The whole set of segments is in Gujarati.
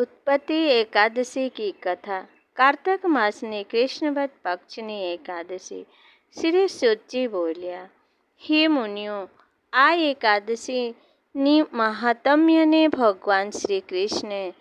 ઉત્પત્તિ એકાદશી કી કથા. કાર્તક માસની કૃષ્ણવત પક્ષની એકાદશી. શ્રી સુતજી બોલ્યા, હે મુનિઓ, આ એકાદશીની મહાત્મ્યને ભગવાન શ્રી કૃષ્ણે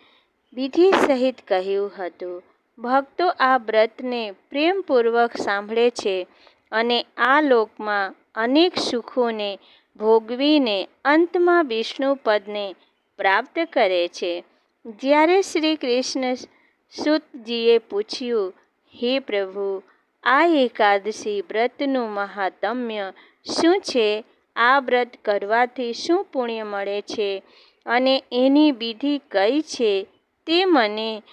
વિધિ સહિત કહ્યું હતું. ભક્તો આ વ્રતને પ્રેમપૂર્વક સાંભળે છે અને આ લોકમાં અનેક સુખોને ભોગવીને અંતમાં વિષ્ણુ પદને પ્રાપ્ત કરે છે. જ્યારે શ્રી કૃષ્ણ સુતજીએ પૂછ્યું, હે પ્રભુ, આ એકાદશી વ્રતનું મહાત્મ્ય શું છે? આ વ્રત કરવાથી શું પુણ્ય મળે છે? અને એની વિધિ કઈ છે? તે મને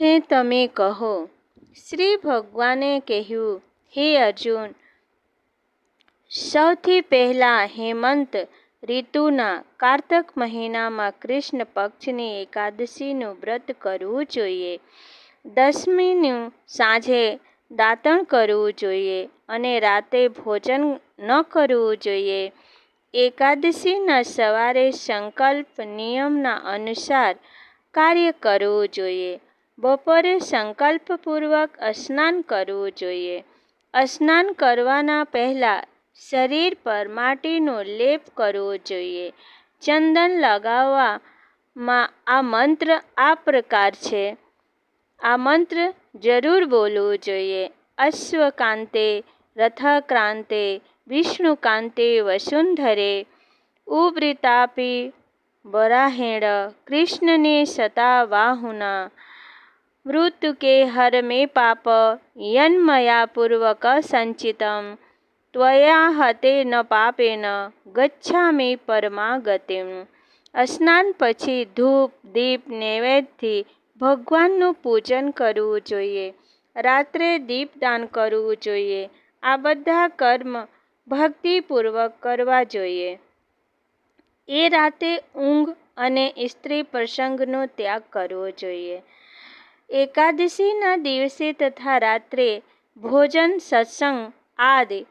હે તમે કહો. શ્રી ભગવાને કહ્યું, હે અર્જુન, સૌથી પહેલાં હેમંત ઋતુના કાર્તક મહિનામાં કૃષ્ણ પક્ષની એકાદશીનું વ્રત કરવું જોઈએ. દસમીનું સાંજે દાંતણ કરવું જોઈએ અને રાતે ભોજન ન કરવું જોઈએ. એકાદશીના સવારે સંકલ્પ નિયમના અનુસાર કાર્ય કરવું જોઈએ. બપોરે સંકલ્પપૂર્વક સ્નાન કરવું જોઈએ. સ્નાન કરવાના પહેલા શરીર પર માટીનો લેપ કરવો જોઈએ. ચંદન લગાવવામાં આ મંત્ર આ પ્રકાર છે. આ મંત્ર જરૂર બોલવું જોઈએ. અશ્વકાંતે, રથક્રાંતે, વિષ્ણુકાંતે, વસુંધરે ઉબ્રિતાપી વરાહેણ, કૃષ્ણને સતાવાહુના મૃત્યુકે હર મે પાપ યન્મયા પૂર્વક સંચિતમ ત્વયા હતે ન પાપેન ગચ્છામિ પરમાગતિમ સ્નાન પછી ધૂપ દીપ નૈવેદ્યથી ભગવાનનું પૂજન કરવું જોઈએ રાત્રે દીપદાન કરવું જોઈએ આ બધા કર્મ ભક્તિપૂર્વક કરવા જોઈએ એ રાતે ઊંઘ અને સ્ત્રી પ્રસંગનો ત્યાગ કરવો જોઈએ। એકાદશીના દિવસે તથા રાત્રે ભોજન, સત્સંગ આદિ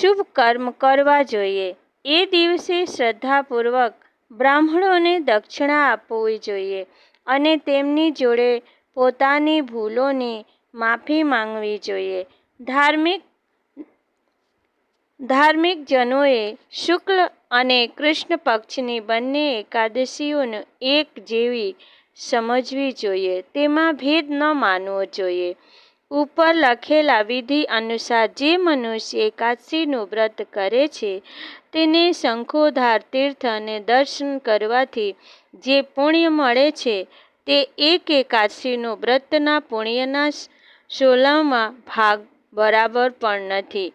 શુભ કર્મ કરવા જોઈએ. એ દિવસે શ્રદ્ધાપૂર્વક બ્રાહ્મણોને દક્ષિણા આપવી જોઈએ અને તેમની જોડે પોતાની ભૂલોની માફી માંગવી જોઈએ. ધાર્મિક ધાર્મિક જનોએ શુક્લ અને કૃષ્ણ પક્ષની બંને એકાદશીઓને એક જેવી સમજવી જોઈએ. તેમાં ભેદ ન માનવો જોઈએ. ઉપર લખેલા વિધિ અનુસાર જે મનુષ્ય એકાદશીનું વ્રત કરે છે, તેને શંખોધાર તીર્થ અને દર્શન કરવાથી જે પુણ્ય મળે છે, તે એક એકાદશીનું વ્રતના પુણ્યના સોલામાં ભાગ બરાબર પણ નથી.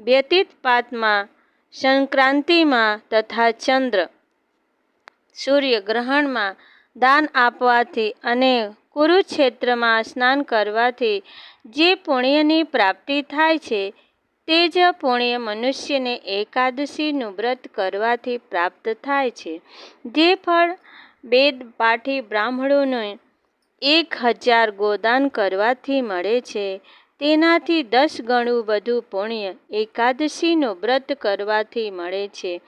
વ્યતીત પાતમાં સંક્રાંતિમાં તથા ચંદ્ર સૂર્યગ્રહણમાં દાન આપવાથી અને કુરુક્ષેત્રમાં સ્નાન કરવાથી જે પુણ્યની પ્રાપ્તિ થાય છે, તે જ પુણ્ય મનુષ્યને એકાદશીનું વ્રત કરવાથી પ્રાપ્ત થાય છે. જે ફળ વેદ પાઠી બ્રાહ્મણોને એક હજાર ગોદાન કરવાથી મળે છે, તેનાથી દસ ગણું વધુ પુણ્ય એકાદશીનું વ્રત કરવાથી મળે છે.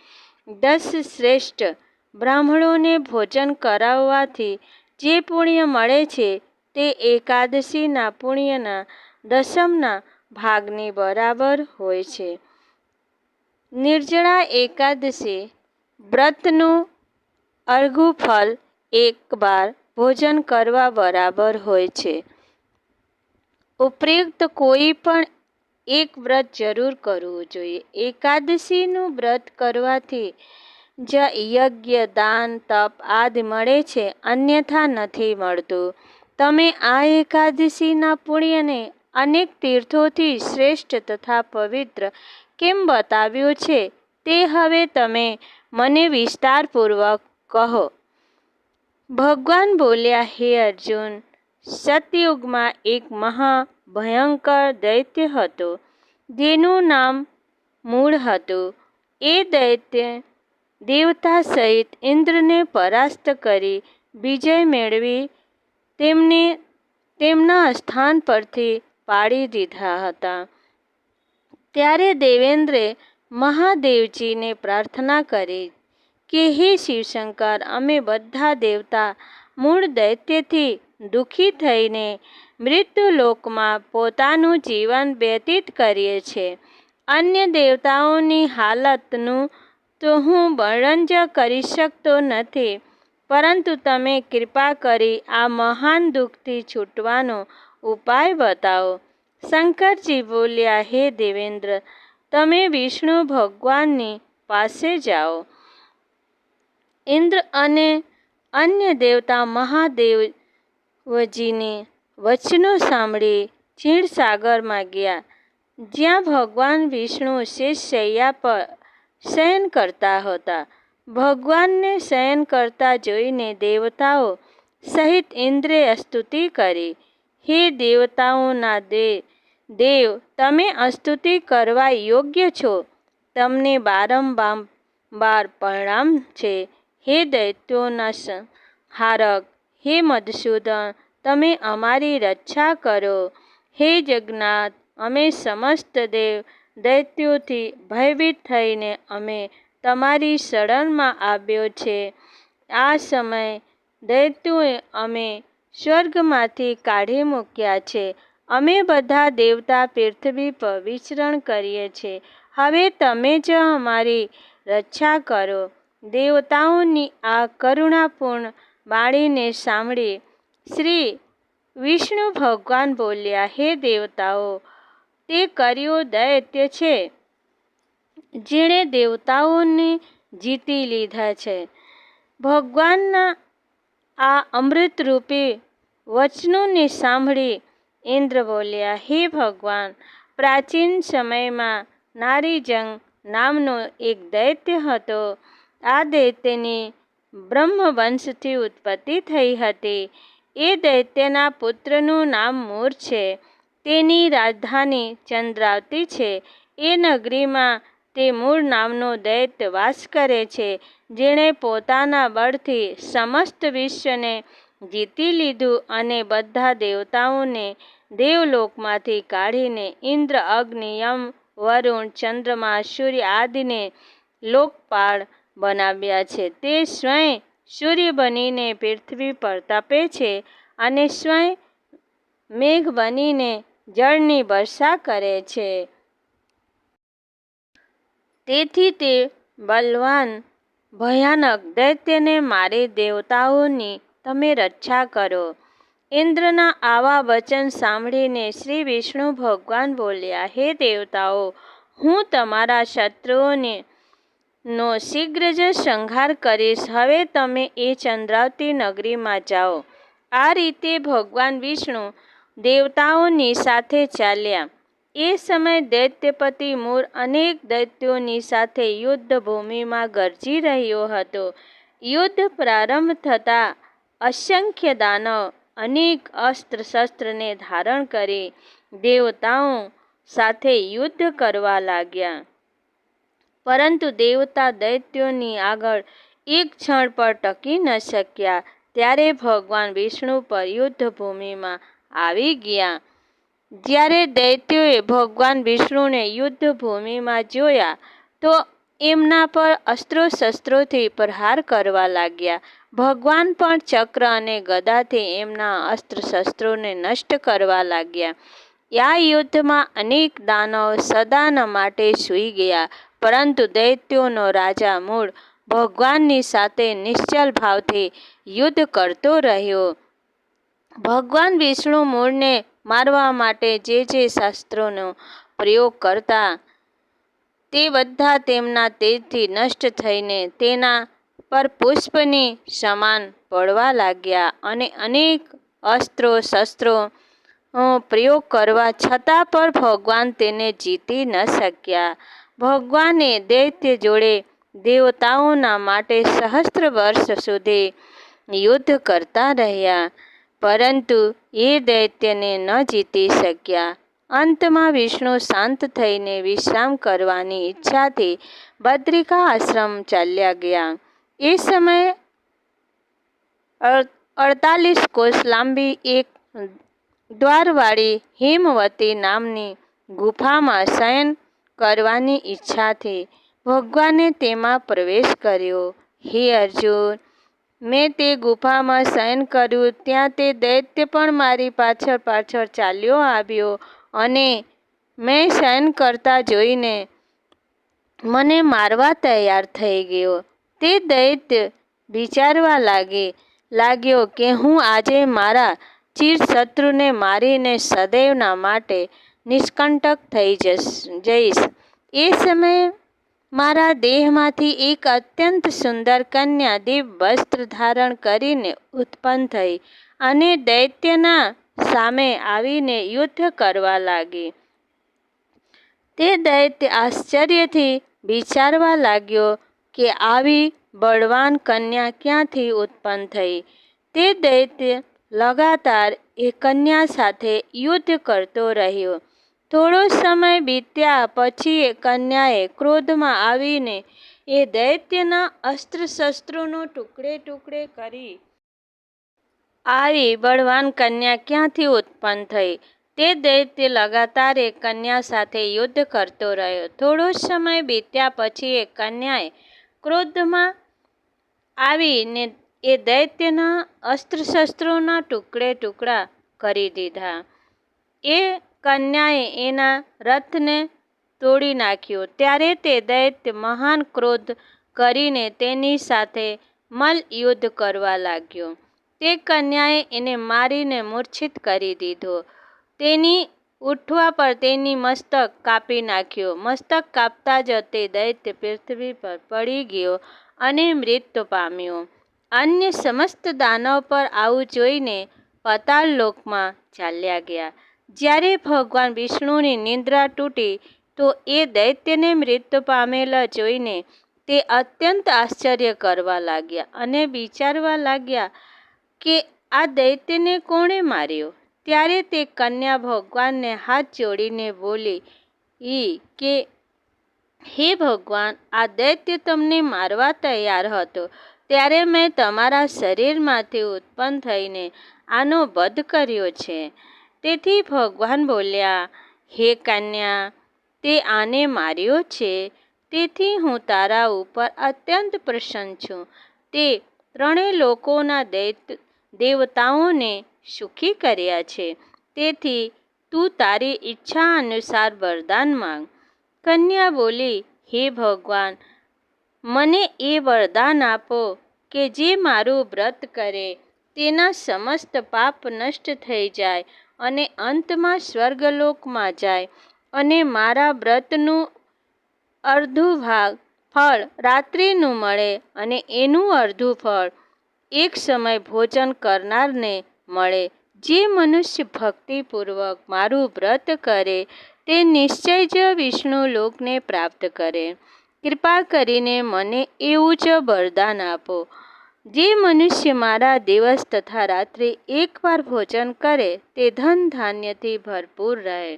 દસ શ્રેષ્ઠ બ્રાહ્મણોને ભોજન કરાવવાથી જે પુણ્ય મળે છે તે એકાદશીના પુણ્યના દસમના ભાગની બરાબર હોય છે. નિર્જળા એકાદશી વ્રતનું અર્ઘું ફળ એક વાર ભોજન કરવા બરાબર હોય છે. ઉપરોક્ત કોઈ પણ એક વ્રત જરૂર કરવું જોઈએ. એકાદશીનું વ્રત કરવાથી જ યજ્ઞ, દાન, તપ આદિ મળે છે, અન્યથા નથી મળતું. તમે આ એકાદશીના પુણ્યને અનેક તીર્થોથી શ્રેષ્ઠ તથા પવિત્ર કેમ બતાવ્યું છે? તે હવે તમે મને વિસ્તારપૂર્વક કહો. ભગવાન બોલ્યા, હે અર્જુન, સતયુગમાં એક મહા ભયંકર દૈત્ય હતો. જેનું નામ મૂળ હતું. એ દૈત્ય દેવતા સહિત ઇન્દ્રને પરાસ્ત કરી વિજય મેળવી તેમને તેમના સ્થાન પરથી પાડી દીધા હતા. ત્યારે દેવેન્દ્રે મહાદેવજીને પ્રાર્થના કરી કે, હે શિવશંકર, અમે બધા દેવતા મૂળ દૈત્યથી દુઃખી થઈને મૃત્યુલોકમાં પોતાનું જીવન વ્યતીત કરીએ છીએ. અન્ય દેવતાઓની હાલતનું તો હું વર્ણન કરી શકતો નથી. પરંતુ તમે કૃપા કરી આ મહાન દુઃખથી છૂટવાનો ઉપાય બતાવો. શંકરજી બોલ્યા, હે દેવેન્દ્ર, તમે વિષ્ણુ ભગવાનની પાસે જાઓ. ઇન્દ્ર અને અન્ય દેવતા મહાદેવજીની વચનો સાંભળી ચીણસાગરમાં ગયા. જ્યાં ભગવાન વિષ્ણુ શેષશૈયા પર શયન કરતા હતા. ભગવાનને શયન કરતા જોઈને દેવતાઓ સહિત ઇન્દ્રે સ્તુતિ કરી. હે દેવતાઓના દે, દેવ, તમે અસ્તુતિ કરવા યોગ્ય છો. તમને બારંબાર પ્રણામ છે. હે દૈત્યોના હારક હે મધુસૂદન, તમે અમારી રક્ષા કરો. હે જગન્નાથ, અમે સમસ્ત દેવ દૈત્યોથી ભયભીત થઈને અમે તમારી શરણમાં આવ્યો છે. આ સમય દૈત્યોએ અમે સ્વર્ગમાંથી કાઢી મૂક્યા છે. અમે બધા દેવતા પૃથ્વી પર વિચરણ કરીએ છીએ. હવે તમે જ અમારી રક્ષા કરો. દેવતાઓની આ કરુણાપૂર્ણ વાણીને સાંભળી શ્રી વિષ્ણુ ભગવાન બોલ્યા, હે દેવતાઓ તે કર્યો દૈત્ય છે. જેણે દેવતાઓને જીતી લીધા છે. ભગવાનના આ અમૃતરૂપી વચનોને સાંભળી ઇન્દ્ર બોલ્યા, હે ભગવાન, પ્રાચીન સમયમાં નારીજંગ નામનો એક દૈત્ય હતો. આ દૈત્યની બ્રહ્મવંશથી ઉત્પત્તિ થઈ હતી. એ દૈત્યના પુત્રનું નામ મૂર છે. તેની રાજધાની ચંદ્રાવતી છે. એ નગરીમાં તે મૂળ નામનો દૈત્ય વાસ કરે છે, જેણે પોતાના બળથી સમસ્ત વિશ્વને જીતી લીધું અને બધા દેવતાઓને દેવલોકમાંથી કાઢીને ઇન્દ્ર, અગ્નિ, યમ, વરુણ, ચંદ્રમા, સૂર્ય આદિને લોકપાળ બનાવ્યા છે. તે સ્વયં સૂર્ય બનીને પૃથ્વી પર તપે છે અને સ્વયં મેઘ બનીને જળની વર્ષા કરે છે. તેથી તે બલવાન, ભયાનક દૈત્યને મારી દેવતાઓની તમે રક્ષા કરો. ઇન્દ્રના આવા વચન સાંભળીને શ્રી વિષ્ણુ ભગવાન બોલ્યા, હે દેવતાઓ, હું તમારા શત્રુઓને નો શીઘ્ર જ સંહાર કરીશ. હવે તમે એ ચંદ્રાવતી નગરીમાં જાઓ. આ રીતે ભગવાન વિષ્ણુ દેવતાઓની સાથે ચાલ્યા. એ સમયે દૈત્યપતિ મૂર અનેક દૈત્યોની સાથે યુદ્ધ ભૂમિમાં ગરજી રહ્યો હતો. યુદ્ધ પ્રારંભ થતાં અસંખ્ય દાનવ અનેક અસ્ત્ર શસ્ત્રને ધારણ કરી દેવતાઓ સાથે યુદ્ધ કરવા લાગ્યા. પરંતુ દેવતા દૈત્યોની આગળ એક ક્ષણ પર ટકી ન શક્યા. ત્યારે ભગવાન વિષ્ણુ પર યુદ્ધ ભૂમિમાં આવી ગયા. જ્યારે દૈત્યોએ ભગવાન વિષ્ણુને યુદ્ધ ભૂમિમાં જોયા, તો એમના પર અસ્ત્રો શસ્ત્રોથી પ્રહાર કરવા લાગ્યા. ભગવાન પણ ચક્ર અને ગદાથી એમના અસ્ત્ર શસ્ત્રોને નષ્ટ કરવા લાગ્યા. આ યુદ્ધમાં અનેક દાનવ સદાના માટે સૂઈ ગયા, પરંતુ દૈત્યોનો રાજા મૂળ ભગવાનની સાથે નિશ્ચલ ભાવથી યુદ્ધ કરતો રહ્યો. ભગવાન વિષ્ણુ મૂળને મારવા માટે જે જે શાસ્ત્રોનો પ્રયોગ કરતા, તે બધા તેમના તેજથી નષ્ટ થઈને તેના પર પુષ્પની સમાન પડવા લાગ્યા અને અનેક અસ્ત્રો શસ્ત્રો પ્રયોગ કરવા છતાં પણ ભગવાન તેને જીતી ન શક્યા. ભગવાને દૈત્ય જોડે દેવતાઓના માટે સહસ્ત્ર વર્ષ સુધી યુદ્ધ કરતા રહ્યા. પરંતુ એ દૈત્યને ન જીતી શક્યા. અંતમાં વિષ્ણુ શાંત થઈને વિશ્રામ કરવાની ઈચ્છાથી બદ્રિકા આશ્રમ ચાલ્યા ગયા. એ સમયે અડતાલીસ કોષ લાંબી એક દ્વારવાળી હેમવતી નામની ગુફામાં શયન કરવાની ઈચ્છાથી ભગવાને તેમાં પ્રવેશ કર્યો. હે અર્જુન મેં તે ગુફામાં શયન કર્યું, ત્યાં તે દૈત્ય પણ મારી પાછળ પાછળ ચાલ્યો આવ્યો અને મેં શયન કરતા જોઈને મને મારવા તૈયાર થઈ ગયો. તે દૈત્ય વિચારવા લાગે, લાગ્યો કે હું આજે મારા ચીર શત્રુને મારીને સદૈવના માટે નિષ્કંટક થઈ જઈશ. એ સમયે મારા દેહમાંથી એક અત્યંત સુંદર કન્યા દિવ્ય વસ્ત્ર ધારણ કરીને ઉત્પન્ન થઈ અને દૈત્યના સામે આવીને યુદ્ધ કરવા લાગી. તે દૈત્ય આશ્ચર્યથી વિચારવા લાગ્યો કે આવી બળવાન કન્યા ક્યાંથી ઉત્પન્ન થઈ? તે દૈત્ય લગાતાર એ કન્યા સાથે યુદ્ધ કરતો રહ્યો. થોડો સમય વીત્યા પછી એ કન્યાએ ક્રોધમાં આવીને એ દૈત્યના અસ્ત્ર શસ્ત્રોનો ટુકડે ટુકડે કરી. આવી બળવાન કન્યા ક્યાંથી ઉત્પન્ન થઈ? તે દૈત્ય લગાતાર એ કન્યા સાથે યુદ્ધ કરતો રહ્યો. થોડો સમય વીત્યા પછી એ કન્યાએ ક્રોધમાં આવીને એ દૈત્યના અસ્ત્રશસ્ત્રોના ટુકડે ટુકડા કરી દીધા. એ કન્યાએ એના રથને તોડી નાખ્યો. ત્યારે તે દૈત્ય મહાન ક્રોધ કરીને તેની સાથે મલયુદ્ધ કરવા લાગ્યો. તે કન્યાએ એને મારીને મૂર્છિત કરી દીધો. તેની ઉઠવા પર તેની મસ્તક કાપી નાખ્યો. મસ્તક કાપતા જ તે દૈત્ય પૃથ્વી પર પડી ગયો અને મૃત્યુ પામ્યો. અન્ય સમસ્ત દાનવ પર આવું જોઈને પતાળ લોકમાં ચાલ્યા ગયા. જ્યારે ભગવાન વિષ્ણુની નિંદ્રા તૂટી, તો એ દૈત્યને મૃત્યુ પામેલા જોઈને તે અત્યંત આશ્ચર્ય કરવા લાગ્યા અને વિચારવા લાગ્યા કે આ દૈત્યને કોણે માર્યો? ત્યારે તે કન્યા ભગવાનને હાથ જોડીને બોલી, ઈ કે, હે ભગવાન, આ દૈત્ય તમને મારવા તૈયાર હતો. ત્યારે મેં તમારા શરીરમાંથી ઉત્પન્ન થઈને આનો વધ કર્યો છે. તેથી ભગવાન બોલ્યા, હે કન્યા, તે આને માર્યો છે. તેથી હું તારા ઉપર અત્યંત પ્રસન્ન છું. તે ત્રણેય લોકોના દૈત, દેવતાઓને સુખી કર્યા છે. તેથી તું તારી ઈચ્છા અનુસાર વરદાન માંગ. કન્યા બોલી, હે ભગવાન, મને એ વરદાન આપો કે જે મારું વ્રત કરે, તેના સમસ્ત પાપ નષ્ટ થઈ જાય. અને અંતમાં સ્વર્ગલોકમાં જાય અને મારા વ્રતનું અર્ધું ભાગ ફળ રાત્રિનું મળે અને એનું અર્ધું ફળ એક સમય ભોજન કરનારને મળે. જે મનુષ્ય ભક્તિપૂર્વક મારું વ્રત કરે, તે નિશ્ચય જ વિષ્ણુ લોકને પ્રાપ્ત કરે. કૃપા કરીને મને એવું જ વરદાન આપો. જે મનુષ્ય મારા દિવસ તથા રાત્રે એકવાર ભોજન કરે, તે ધન ધાન્યથી ભરપૂર રહે.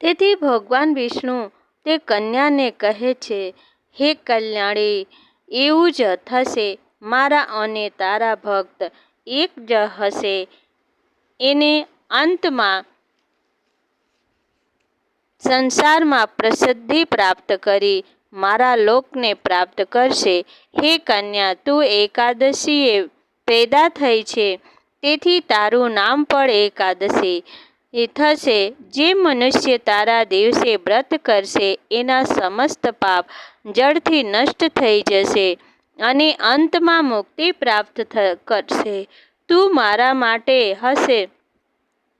તેથી ભગવાન વિષ્ણુ તે કન્યાને કહે છે, હે કલ્યાણી, એવું જ થશે. મારા અને તારા ભક્ત એક જ હશે. એને અંતમાં સંસારમાં પ્રસિદ્ધિ પ્રાપ્ત કરી મારા લોકને પ્રાપ્ત કરશે. હે કન્યા, તું એકાદશીએ પેદા થઈ છે. તેથી તારું નામ પણ એકાદશી. એ થશે. જે મનુષ્ય તારા દિવસે વ્રત કરશે, એના સમસ્ત પાપ જળથી નષ્ટ થઈ જશે અને અંતમાં મુક્તિ પ્રાપ્ત કરશે. તું મારા માટે હશે.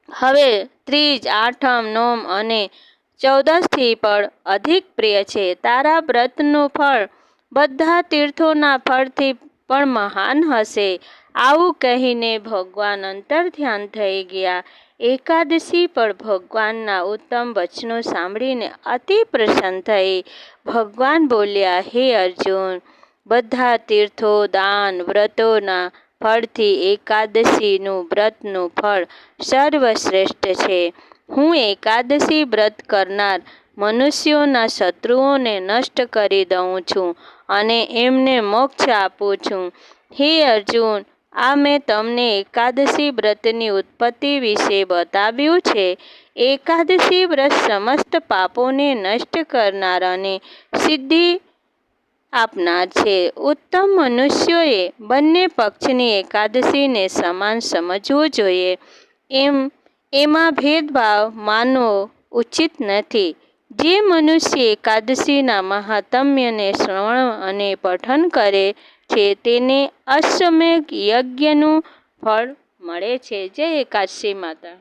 હવે ત્રીજ, આઠમ, નોમ અને ચૌદસથી પણ અધિક પ્રિય છે. તારા વ્રતનું ફળ બધા તીર્થોના ફળથી પણ મહાન હશે. આવું કહીને ભગવાન અંતર્ધ્યાન થઈ ગયા. એકાદશી પર ભગવાનના ઉત્તમ વચનો સાંભળીને અતિ પ્રસન્ન થઈ. ભગવાન બોલ્યા, હે અર્જુન, બધા તીર્થો, દાન, વ્રતોના ફળથી એકાદશીનું વ્રતનું ફળ સર્વશ્રેષ્ઠ છે. હું એકાદશી વ્રત કરનાર મનુષ્યોના શત્રુઓને નષ્ટ કરી દઉં છું અને એમને મોક્ષ આપું છું. હે અર્જુન, આ મેં તમને એકાદશી વ્રતની ઉત્પત્તિ વિશે બતાવ્યું છે. એકાદશી વ્રત સમસ્ત પાપોને નષ્ટ કરનાર અને સિદ્ધિ આપનાર છે. ઉત્તમ મનુષ્યોએ બંને પક્ષની એકાદશીને સમાન સમજવું જોઈએ. એમ એમાં ભેદભાવ માનવો ઉચિત નથી. જે મનુષ્ય એકાદશીના મહાત્મ્યને શ્રવણ અને પઠન કરે છે, તેને અશ્વમેઘ યજ્ઞનું ફળ મળે છે. જય એકાદશી માતા.